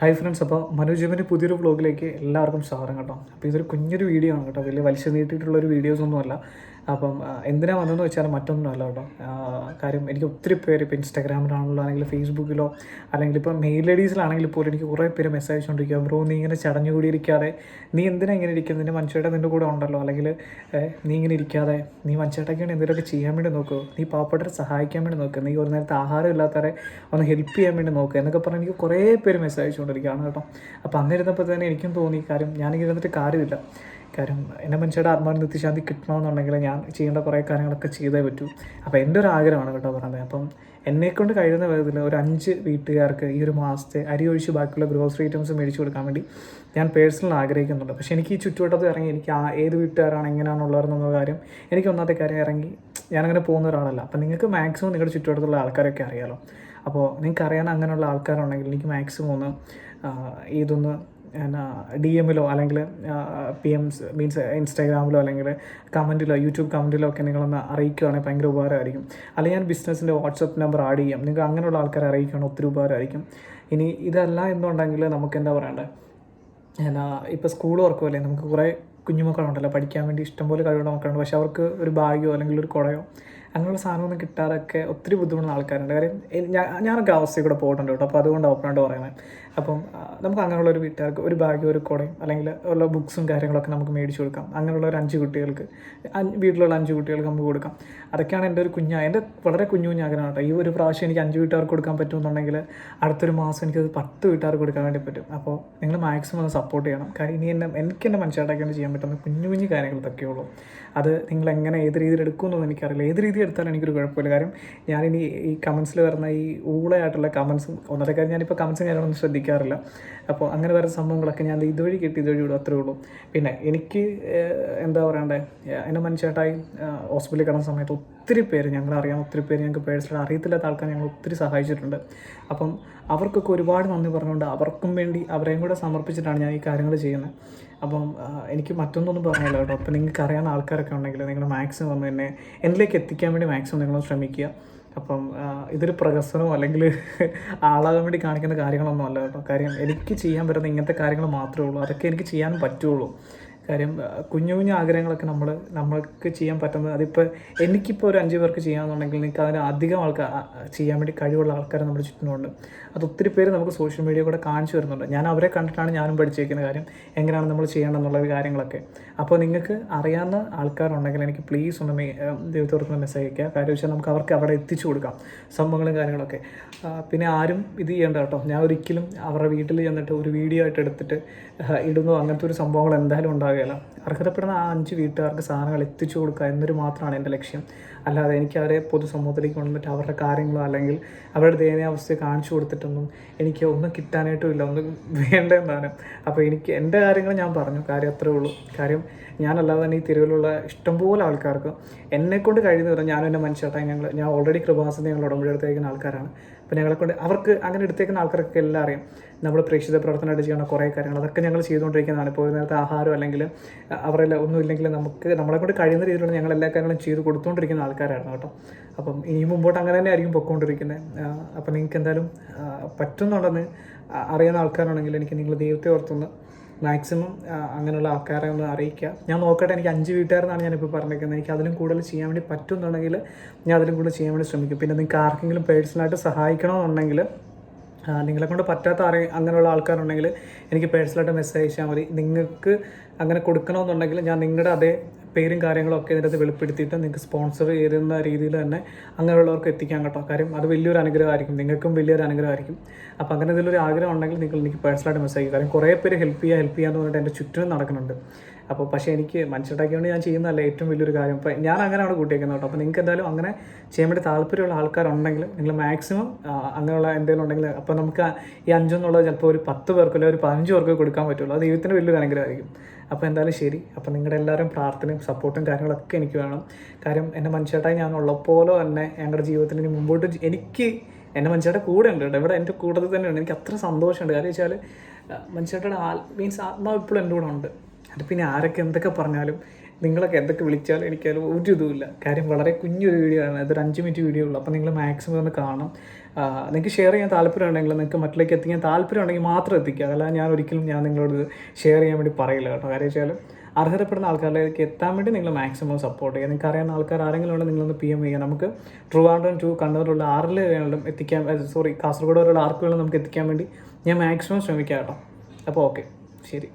Hi friends അപ്പോൾ മനോജീവന്റെ പുതിയൊരു വ്ളോഗിലേക്ക് എല്ലാവർക്കും സ്വാഗതം കേട്ടോ. അപ്പോൾ ഇതൊരു കുഞ്ഞൊരു വീഡിയോ ആണ് കേട്ടോ. വലിയ വലിച്ചു നീട്ടിയിട്ടുള്ളൊരു വീഡിയോസ് ഒന്നുമല്ല. അപ്പം എന്തിനാ വന്നതെന്ന് വെച്ചാൽ മറ്റൊന്നുമല്ല കേട്ടോ. കാര്യം എനിക്ക് ഒത്തിരി പേര് ഇപ്പോൾ ഇൻസ്റ്റാഗ്രാമിലാണല്ലോ അല്ലെങ്കിൽ ഫേസ്ബുക്കിലോ അല്ലെങ്കിൽ ഇപ്പോൾ മെയിൽ ഐ ഡീസിലാണെങ്കിൽ പോലും എനിക്ക് കുറേ പേര് മെസ്സേജ് അയച്ചുകൊണ്ടിരിക്കുക ബ്രോ നീ ഇങ്ങനെ ചടഞ്ഞു കൂടി ഇരിക്കാതെ നീ എന്തിനാ ഇങ്ങനെ ഇരിക്കുന്നത്? നിന്റെ മനുഷ്യരുടെ നിന്റെ കൂടെ ഉണ്ടല്ലോ. അല്ലെങ്കിൽ നീ ഇങ്ങനെ ഇരിക്കാതെ നീ മനുഷ്യട്ടൊക്കെ വേണ്ടി എന്തെങ്കിലുമൊക്കെ ചെയ്യാൻ വേണ്ടി നോക്കുക നീ പാവപ്പെട്ടവരെ സഹായിക്കാൻ വേണ്ടി നോക്കുക നീ ഒരു നേരത്തെ ആഹാരം ഇല്ലാത്തവരെ ഒന്ന് ഹെൽപ്പ് ചെയ്യാൻ വേണ്ടി നോക്കുക എന്നൊക്കെ പറഞ്ഞ് എനിക്ക് കുറേ പേര് മെസ്സേജ് അയച്ചുകൊണ്ടിരിക്കുകയാണ് കേട്ടോ. അപ്പോൾ അന്നിരുന്നപ്പോൾ തന്നെ എനിക്കും തോന്നി കാര്യം. ഞാനിങ്ങനെ ഇരുന്നിട്ട് കാര്യമില്ല. കാര്യം എന്റെ മനുഷ്യരുടെ ആത്മാവിന് നിത്യശാന്തി കിട്ടണമെന്നുണ്ടെങ്കിൽ ഞാൻ ചെയ്യേണ്ട കുറേ കാര്യങ്ങളൊക്കെ ചെയ്തേ പറ്റൂ. അപ്പോൾ എന്റെ ഒരു ആഗ്രഹമാണ് കേട്ടോ പറഞ്ഞത്. അപ്പം എന്നെക്കൊണ്ട് കഴിയുന്ന വിധത്തിൽ ഒരു അഞ്ച് വീട്ടുകാർക്ക് ഈ ഒരു മാസത്തെ അരി ഒഴിച്ച് ബാക്കിയുള്ള ഗ്രോസറി ഐറ്റംസ് മേടിച്ചു കൊടുക്കാൻ വേണ്ടി ഞാൻ പേഴ്സണൽ ആഗ്രഹിക്കുന്നുണ്ട്. പക്ഷേ എനിക്ക് ഈ ചുറ്റുവട്ടത്ത് ഇറങ്ങി എനിക്ക് ആ ഏത് വീട്ടുകാരാണ് എങ്ങനെയാണുള്ളതെന്നുള്ള കാര്യം എനിക്ക് ഒന്നാമത്തെ കാര്യം ഇറങ്ങി ഞാനങ്ങനെ പോകുന്ന ഒരാളല്ല. അപ്പം നിങ്ങൾക്ക് മാക്സിമം നിങ്ങളുടെ ചുറ്റുവട്ടത്തുള്ള ആൾക്കാരൊക്കെ അറിയാമല്ലോ അപ്പോൾ നിങ്ങൾക്ക് അറിയാൻ അങ്ങനെയുള്ള ആൾക്കാരുണ്ടെങ്കിൽ എനിക്ക് മാക്സിമം ഒന്ന് ഇതൊന്ന് എന്നാ ഡി എമ്മിലോ അല്ലെങ്കിൽ പി എംസ് മീൻസ് ഇൻസ്റ്റാഗ്രാമിലോ അല്ലെങ്കിൽ കമന്റിലോ യൂട്യൂബ് കമന്റിലോ ഒക്കെ നിങ്ങളൊന്ന് അറിയിക്കുകയാണെങ്കിൽ ഭയങ്കര ഉപകാരമായിരിക്കും. അല്ലെങ്കിൽ ഞാൻ ബിസിനസ്സിന്റെ വാട്സപ്പ് നമ്പർ ആഡ് ചെയ്യാം. നിങ്ങൾക്ക് അങ്ങനെയുള്ള ആൾക്കാരെ അറിയിക്കുകയാണെങ്കിൽ ഒത്തിരി ഉപകാരമായിരിക്കും. ഇനി ഇതല്ല എന്നുണ്ടെങ്കിൽ നമുക്ക് എന്താ പറയണ്ടേ? എന്നാ ഇപ്പോൾ സ്കൂൾ വർക്കുമല്ലേ നമുക്ക് കുറേ കുഞ്ഞുമക്കളുണ്ടല്ലോ. പഠിക്കാൻ വേണ്ടി ഇഷ്ടംപോലെ കഴിവുള്ള മക്കളുണ്ട്. പക്ഷേ അവർക്ക് ഒരു ബാഗോ അല്ലെങ്കിൽ ഒരു കുടയോ അങ്ങനെയുള്ള സാധനമൊന്നും കിട്ടാതൊക്കെ ഒത്തിരി ബുദ്ധിമുട്ടുന്ന ആൾക്കാരുണ്ട്. കാര്യം ഞാനൊക്കെ അവസ്ഥയിൽ കൂടെ പോയിട്ടുണ്ട് കേട്ടോ. അപ്പോൾ അതുകൊണ്ട് ഓപ്പണായിട്ട് പറയുന്നത്. അപ്പം നമുക്ക് അങ്ങനെയുള്ള ഒരു വീട്ടുകാർക്ക് ഒരു ബാഗ് ഒരു കുടയും അല്ലെങ്കിൽ ഉള്ള ബുക്സും കാര്യങ്ങളൊക്കെ നമുക്ക് മേടിച്ചു കൊടുക്കാം. അങ്ങനെയുള്ള ഒരു അഞ്ച് കുട്ടികൾക്ക് വീട്ടിലുള്ള അഞ്ച് കുട്ടികൾക്ക് നമുക്ക് കൊടുക്കാം. അതൊക്കെയാണ് എന്റെ ഒരു കുഞ്ഞ എന്റെ വളരെ കുഞ്ഞു കുഞ്ഞു ആഗ്രഹം കേട്ടോ. ഈ ഒരു പ്രാവശ്യം എനിക്ക് അഞ്ച് വീട്ടുകാർക്ക് കൊടുക്കാൻ പറ്റുമെന്നുണ്ടെങ്കിൽ അടുത്തൊരു മാസം എനിക്കത് പത്ത് വീട്ടുകാർക്ക് കൊടുക്കാൻ വേണ്ടി പറ്റും. അപ്പോൾ നിങ്ങൾ മാക്സിമം ഒന്ന് സപ്പോർട്ട് ചെയ്യണം. കാര്യം ഇനി എന്നെ എനിക്ക് എന്റെ മനസ്സിലാക്കാൻ ചെയ്യാൻ പറ്റുന്ന കുഞ്ഞു കുഞ്ഞു കാര്യങ്ങൾ ഇതൊക്കെയുള്ളൂ അത് നിങ്ങൾ എങ്ങനെ ഏത് രീതിയിൽ എടുക്കുമെന്നൊന്നും എനിക്കറിയില്ല. ഏത് രീതിയിൽ എടുത്താലും എനിക്കൊരു കുഴപ്പമില്ല. കാര്യം ഞാനിനി ഈ കമൻസിൽ വരുന്ന ഈ ഊളയായിട്ടുള്ള കമൻസും ഒന്നത്തെ കാര്യം ഞാനിപ്പോൾ കമൻസും കാര്യങ്ങളൊന്നും ശ്രദ്ധിക്കാറില്ല. അപ്പോൾ അങ്ങനെ വരുന്ന സംഭവങ്ങളൊക്കെ ഞാൻ ഇതുവഴി കിട്ടി ഇതുവഴി വിടും അത്രേ ഉള്ളൂ. പിന്നെ എനിക്ക് എന്താ പറയണ്ടേ? എന്റെ മനുഷ്യട്ടായി ഹോസ്പിറ്റലിൽ കിടന്ന സമയത്ത് ഒത്തിരി പേര് ഞങ്ങളറിയാം ഒത്തിരി പേര് ഞങ്ങൾക്ക് പേഴ്സണൽ അറിയത്തില്ലാത്ത ആൾക്കാർ ഞങ്ങൾ ഒത്തിരി സഹായിച്ചിട്ടുണ്ട്. അപ്പം അവർക്കൊക്കെ ഒരുപാട് നന്ദി പറഞ്ഞുകൊണ്ട് അവർക്കും വേണ്ടി അവരെയും കൂടെ സമർപ്പിച്ചിട്ടാണ് ഞാൻ ഈ കാര്യങ്ങൾ ചെയ്യുന്നത്. അപ്പം എനിക്ക് മറ്റൊന്നൊന്നും പറഞ്ഞില്ല കേട്ടോ. അപ്പം നിങ്ങൾക്ക് അറിയാവുന്ന ആൾക്കാരൊക്കെ ഉണ്ടെങ്കിൽ നിങ്ങൾ മാക്സിമം ഒന്ന് എന്നെ എന്നിലേക്ക് എത്തിക്കാൻ വേണ്ടി മാക്സിമം നിങ്ങൾ ശ്രമിക്കുക. അപ്പം ഇതൊരു പ്രഹസനമോ അല്ലെങ്കിൽ ആളാകാൻ വേണ്ടി കാണിക്കുന്ന കാര്യങ്ങളൊന്നും അല്ല കേട്ടോ. കാര്യം എനിക്ക് ചെയ്യാൻ പറ്റുന്ന ഇങ്ങനത്തെ കാര്യങ്ങൾ മാത്രമേ ഉള്ളൂ. അതൊക്കെ എനിക്ക് ചെയ്യാനും പറ്റുള്ളൂ. കാര്യം കുഞ്ഞു കുഞ്ഞു ആഗ്രഹങ്ങളൊക്കെ നമ്മൾ നമ്മൾക്ക് ചെയ്യാൻ പറ്റുന്നത് അതിപ്പോൾ എനിക്കിപ്പോൾ ഒരു അഞ്ച് പേർക്ക് ചെയ്യാമെന്നുണ്ടെങ്കിൽ എനിക്ക് അതിന് അധികം ആൾക്കാർ ചെയ്യാൻ വേണ്ടി കഴിവുള്ള ആൾക്കാർ നമ്മുടെ ചുറ്റിനുണ്ട് അത് ഒത്തിരി പേര് നമുക്ക് സോഷ്യൽ മീഡിയ കൂടെ കാണിച്ചു വരുന്നുണ്ട് ഞാൻ അവരെ കണ്ടിട്ടാണ് ഞാനും പഠിച്ചേക്കുന്ന കാര്യം. എങ്ങനെയാണ് നമ്മൾ ചെയ്യേണ്ടതെന്നുള്ള കാര്യങ്ങളൊക്കെ. അപ്പോൾ നിങ്ങൾക്ക് അറിയാവുന്ന ആൾക്കാരുണ്ടെങ്കിൽ എനിക്ക് പ്ലീസ് ഒന്ന് മേ മെസ്സേജ് അയക്കുക കാര്യം വെച്ചാൽ നമുക്ക് അവർക്ക് അവിടെ എത്തിച്ചു കൊടുക്കാം. സംഭവങ്ങളും കാര്യങ്ങളൊക്കെ. പിന്നെ ആരും ഇത് ചെയ്യേണ്ട കേട്ടോ. ഞാൻ ഒരിക്കലും അവരുടെ വീട്ടിൽ ചെന്നിട്ട് ഒരു വീഡിയോ ആയിട്ട് എടുത്തിട്ട് ഇടുന്നു. അങ്ങനത്തെ ഒരു സംഭവങ്ങൾ എന്തായാലും ഉണ്ടാകുകയില്ല അർഹതപ്പെടുന്ന ആ അഞ്ച് വീട്ടുകാർക്ക് സാധനങ്ങൾ എത്തിച്ചു കൊടുക്കുക എന്നൊരു മാത്രമാണ് എന്റെ ലക്ഷ്യം. അല്ലാതെ എനിക്ക് അവരെ പൊതുസമൂഹത്തിലേക്ക് കൊണ്ടുവന്നിട്ട് അവരുടെ കാര്യങ്ങളോ അല്ലെങ്കിൽ അവരുടെ ദയനീയാവസ്ഥയെ കാണിച്ചു കൊടുത്തിട്ടൊന്നും എനിക്ക് ഒന്നും കിട്ടാനായിട്ടും ഇല്ല. ഒന്നും വേണ്ടെന്നാണ് അപ്പോൾ എനിക്ക് എന്റെ കാര്യങ്ങൾ ഞാൻ പറഞ്ഞു. കാര്യം അത്രേ ഉള്ളൂ. കാര്യം ഞാനല്ലാതെ തന്നെ ഈ തെരുവിലുള്ള ഇഷ്ടംപോലെ ആൾക്കാർക്ക് എന്നെക്കൊണ്ട് കഴിയുന്ന വിധം ഞാനും എന്റെ മനുഷ്യട്ടായി ഞങ്ങൾ ഞാൻ ഓൾറെഡി കൃപാസന ഞങ്ങൾ ഉടമ്പടി എടുത്തേക്കുന്ന ആൾക്കാരാണ്. അപ്പോൾ ഞങ്ങളെക്കൊണ്ട് അവർക്ക് അങ്ങനെ എടുത്തേക്കുന്ന ആൾക്കാർക്കൊക്കെ എല്ലാം അറിയാം. നമ്മൾ പ്രേക്ഷിത പ്രവർത്തനമായിട്ട് ചെയ്യുന്ന കുറേ കാര്യങ്ങൾ. അതൊക്കെ ഞങ്ങൾ ചെയ്തുകൊണ്ടിരിക്കുന്നതാണ്. ഇപ്പോൾ ഒരു നേരത്തെ ആഹാരം അല്ലെങ്കിൽ അവരെല്ലാം ഒന്നും ഇല്ലെങ്കിൽ നമുക്ക് നമ്മളെ കൊണ്ട് കഴിയുന്ന രീതിയിലുള്ള ഞങ്ങൾ എല്ലാ കാര്യങ്ങളും ചെയ്ത് കൊടുത്തുകൊണ്ടിരിക്കുന്ന ആൾക്കാരായിരുന്നു കേട്ടോ. അപ്പം ഇനി മുമ്പോട്ട് അങ്ങനെ തന്നെ ആയിരിക്കും പൊയ്ക്കൊണ്ടിരിക്കുന്നത് അപ്പം നിങ്ങൾക്ക് എന്തായാലും പറ്റുന്നുണ്ടെന്ന് അറിയുന്ന ആൾക്കാരാണെങ്കിൽ എനിക്ക് നിങ്ങൾ ദൈവത്തെ ഓർത്തൊന്ന് മാക്സിമം അങ്ങനെയുള്ള ആൾക്കാരെ ഒന്ന് അറിയിക്കുക. ഞാൻ നോക്കട്ടെ എനിക്ക് അഞ്ച് വീട്ടുകാരെന്നാണ് ഞാനിപ്പോൾ പറഞ്ഞിരിക്കുന്നത്. എനിക്ക് അതിലും കൂടുതൽ ചെയ്യാൻ വേണ്ടി പറ്റുന്നുണ്ടെങ്കിൽ ഞാൻ അതിലും കൂടുതൽ ചെയ്യാൻ വേണ്ടി ശ്രമിക്കും. പിന്നെ നിങ്ങൾക്ക് ആർക്കെങ്കിലും പേഴ്സണലായിട്ട് സഹായിക്കണമെന്നുണ്ടെങ്കിൽ നിങ്ങളെ കൊണ്ട് പറ്റാത്ത ആരെ അങ്ങനെയുള്ള ആൾക്കാരുണ്ടെങ്കിൽ എനിക്ക് പേഴ്സണലായിട്ട് മെസ്സേജ് അയച്ചാൽ മതി. നിങ്ങൾക്ക് അങ്ങനെ കൊടുക്കണമെന്നുണ്ടെങ്കിൽ ഞാൻ നിങ്ങളുടെ അതേ പേരും കാര്യങ്ങളും ഒക്കെ അത് വെളിപ്പെടുത്തിയിട്ട് നിങ്ങൾക്ക് സ്പോൺസർ ചെയ്തുന്ന രീതിയിൽ തന്നെ അങ്ങനെയുള്ളവർക്ക് എത്തിക്കാൻ കേട്ടോ. കാര്യം അത് വലിയൊരു അനുഗ്രഹമായിരിക്കും. നിങ്ങൾക്കും വലിയൊരു അനുഗ്രഹമായിരിക്കും. അപ്പോൾ അങ്ങനെ ഇതിലൊരു ആഗ്രഹം ഉണ്ടെങ്കിൽ നിങ്ങൾ എനിക്ക് പേഴ്സണലായിട്ട് മെസ്സേജ് ചെയ്യുക കാര്യം കുറേ പേര് ഹെൽപ്പ് ചെയ്യുക ഹെൽപ്പ് ചെയ്യാന്ന് പറഞ്ഞിട്ട് എന്റെ ചുറ്റിനും നടക്കുന്നുണ്ട്. അപ്പോൾ പക്ഷേ എനിക്ക് മനസ്സിലാക്കിയ കൊണ്ട് ഞാൻ ചെയ്യുന്നതല്ല ഏറ്റവും വലിയൊരു കാര്യം. അപ്പോൾ ഞാൻ അങ്ങനെയാണ് കൂട്ടിയേക്കുന്നത് കേട്ടോ. അപ്പോൾ നിങ്ങൾക്ക് എന്തായാലും അങ്ങനെ ചെയ്യാൻ വേണ്ടി താല്പര്യമുള്ള ആൾക്കാരുണ്ടെങ്കിൽ നിങ്ങൾ മാക്സിമം അങ്ങനെയുള്ള എന്തെങ്കിലും ഉണ്ടെങ്കിൽ അപ്പോൾ നമുക്ക് ഈ അഞ്ചെന്നുള്ളത് ചിലപ്പോൾ ഒരു പത്ത് പേർക്കോ അല്ലെങ്കിൽ ഒരു പതിനഞ്ച് പേർക്കോ കൊടുക്കാൻ പറ്റുള്ളൂ. അത് ദൈവത്തിന് വലിയൊരു അനുഗ്രഹമായിരിക്കും. അപ്പോൾ എന്തായാലും ശരി. അപ്പോൾ നിങ്ങളുടെ എല്ലാവരും പ്രാർത്ഥനയും സപ്പോർട്ടും കാര്യങ്ങളൊക്കെ എനിക്ക് വേണം. കാര്യം എന്റെ മനുഷ്യട്ടായി ഞാൻ ഉള്ളപ്പോലെ തന്നെ ഞങ്ങളുടെ ജീവിതത്തിൽ ഇനി മുമ്പോട്ട് എനിക്ക് എന്റെ മനുഷ്യരുടെ കൂടെ ഉണ്ട് കേട്ടോ. ഇവിടെ എന്റെ കൂട്ടത്തിൽ തന്നെയുണ്ട്. എനിക്ക് അത്ര സന്തോഷമുണ്ട്. കാര്യം വെച്ചാൽ മനുഷ്യരുടെ ആൽ മീൻസ് ആത്മാവ് ഇപ്പോഴും എന്റെ കൂടെ ഉണ്ട്. അത് പിന്നെ ആരൊക്കെ എന്തൊക്കെ പറഞ്ഞാലും നിങ്ങളൊക്കെ എന്തൊക്കെ വിളിച്ചാലും എനിക്കത് ഒരു ഇതുമില്ല. കാര്യം വളരെ കുഞ്ഞൊരു വീഡിയോ ആണ്. അതൊരു അഞ്ച് മിനിറ്റ് വീഡിയോ ഉള്ളൂ. അപ്പോൾ നിങ്ങൾ മാക്സിമം ഒന്ന് കാണണം. നിങ്ങൾക്ക് ഷെയർ ചെയ്യാൻ താല്പര്യം ഉണ്ടെങ്കിൽ നിങ്ങൾക്ക് മറ്റിലേക്ക് എത്തിക്കാൻ താല്പര്യം ഉണ്ടെങ്കിൽ മാത്രം എത്തിക്കുക. അല്ലാതെ ഞാൻ ഒരിക്കലും ഞാൻ നിങ്ങളോട് ഷെയർ ചെയ്യാൻ വേണ്ടി പറയില്ല കേട്ടോ. കാര്യം വെച്ചാൽ അർഹതപ്പെടുന്ന ആൾക്കാരിലേക്ക് എത്താൻ വേണ്ടി നിങ്ങൾ മാക്സിമം സപ്പോർട്ട് ചെയ്യുക. നിങ്ങൾക്ക് അറിയാവുന്ന ആൾക്കാർ ആരെങ്കിലും ഉണ്ടെങ്കിൽ നിങ്ങളൊന്ന് പി എം ചെയ്യുക. നമുക്ക് ട്രിവാൻഡ്രം ടു കണ്ണൂരുള്ള ആറിൽ വേണമെങ്കിലും എത്തിക്കാൻ സോറി കാസർഗോഡ് വരെയുള്ള ആർക്ക് വേണമെങ്കിലും നമുക്ക് എത്തിക്കാൻ വേണ്ടി ഞാൻ മാക്സിമം ശ്രമിക്കാം കേട്ടോ. അപ്പോൾ ഓക്കെ ശരി.